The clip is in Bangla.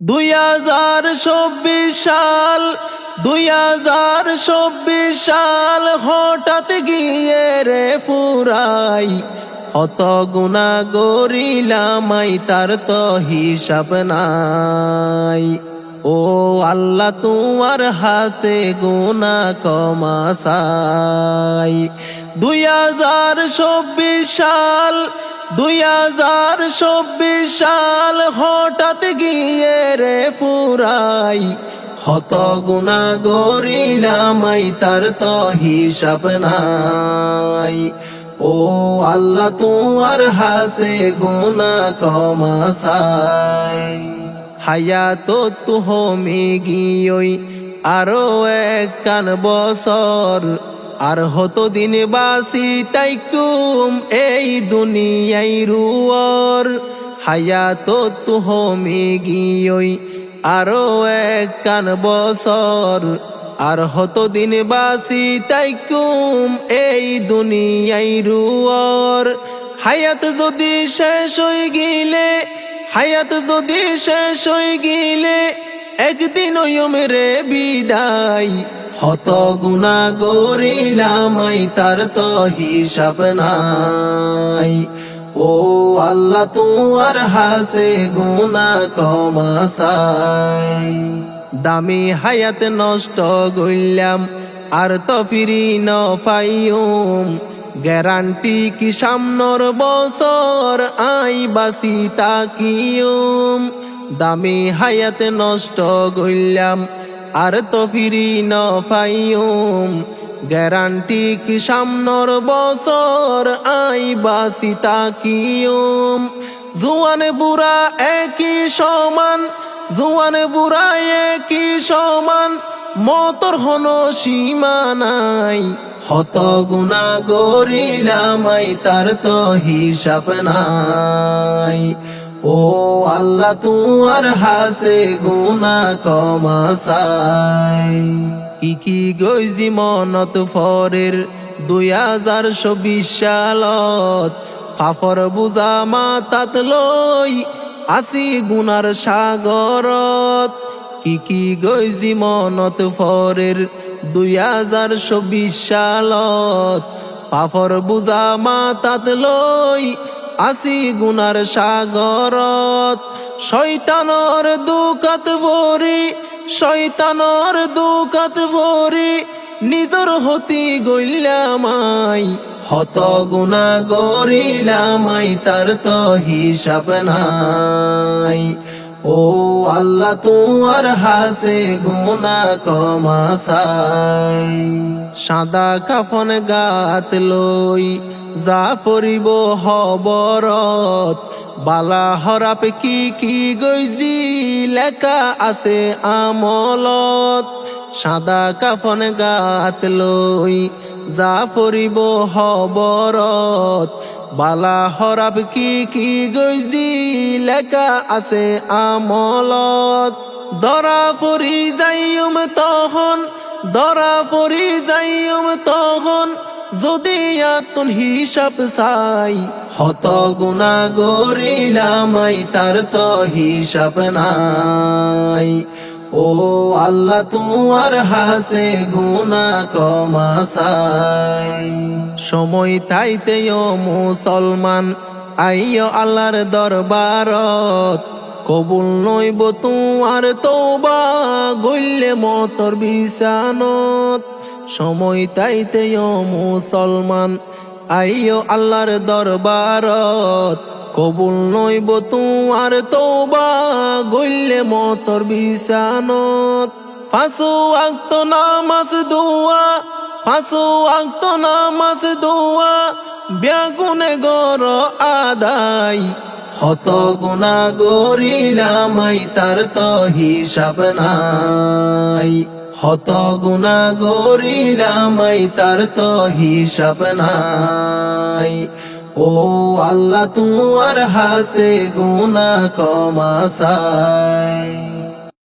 দুই হাজার চব্বিশ সাল, দুই হাজার চব্বিশ সাল হঠাৎ গিয়ে রে ফুরাই। হত গুণা গরিলামাই তার তো হিসাব নাই। ও আল্লাহ, তোমার হাসে গুণা কমাসাই দুই হাজার চব্বিশ সাল, দুই হাজার চব্বিশ সাল হঠাৎ ফুরাই হত গুণা গরিলামাই তার তো হিসাব নাই। ও আল্লাহ, তোমার হাসে গুণা কমাসাই। হায়াত তুহমি গিয়ই আরও এক কান বছর, আর হতো দিন বাসি তাইকুম এই দুনিয়াই রুয়র। হায়াত তুহমি গিয়ই আরও এক কান বছর, আর হতো দিন বাসি তাই কুম এই দুনিয়াই রুয়র। হায়াত যদি শেষ হয়ে গিলে, হায়াত যদি শেষ হয়ে গিলে, একদিন রে বিদায়। হত গুণা গরিলামাই তার তো হিসাব নাই। ও আল্লাহ তোমার হাসে গুণা কমাসাই দামি হায়াত নষ্ট গইলাম আর তো ফিরি ন পাইম গ্যারান্টি কি সামনর বছর আই বাসি তাকিউম দামি হায়াত নষ্ট গইলাম আর তো ফিরি ন পাইম গ্যারান্টি কি সামনর বছর আই বাসি তাকিউম জুয়ান বুড়া একই সমান, জুয়ান বুড়া একই সমান, মতর হন সীমা নাই। হত গুণা গরিলামাই তার তো হিসাব নাই। ও আল্লাহ তোমার হাসে গুণা কমাসাই কি কি গইজি মনত ফরের দুই হাজার চব্বিশ সালত। ফাফর বুজা মাতাত লই আসি গুনার সাগরত। কি কি গইজি মনত ফরের দুই হাজার চব্বিশ সালত। পাফর বুজা মাতাত লই আসি গুনার সাগরত। শৈতানর দুকাত ভরি শৈতানর দুকাত ভরি নিজর হতি গইলামাই হত গুণা গরিলামাই তার তো হিসাব নাই। আল্লাহ তোমার হাসে গুণা কমাসাই। সাদা কাফন গাত লই যা পরিব হবরত। বালা হরাপ কি কি গইজি লেখা আছে আমলত। সাদা কাফন গাত লই যা পরিব হবরত। বালা হরাব কি কি গইজি লেখা আছে আমলত। দরা পরি যাইম তখন, দরা পরি যাইম তখন, যদি আতুন হিসাব চাই, হত গুণা গরিলামাই তার তো হিসাব নাই। ও আল্লাহ তোমার হাসে গুণা কমাসাই সময় তাইতে ও মুসলমান। আইয় আল্লাহর দরবারত কবুল নইব তোমার তোবা গইলে মতর বিছানত। সময় তাইতে ও মুসলমান, আইয় আল্লাহর দরবারত কবুল নইব তোমার তোবা গইলে মতর বিছানত। ফাঁসু আক্ত দোয়া ফাঁসু আক্ত নামাজ দোয়া ব্যাগুনে গর আদাই হত গুণা গরিলামাই তার তো হিসাব নাই। হত গুণা গরিলামাই তার তো হিসাব নাই। ও আল্লাহ তোমার হাসে গুণা কমাসাই।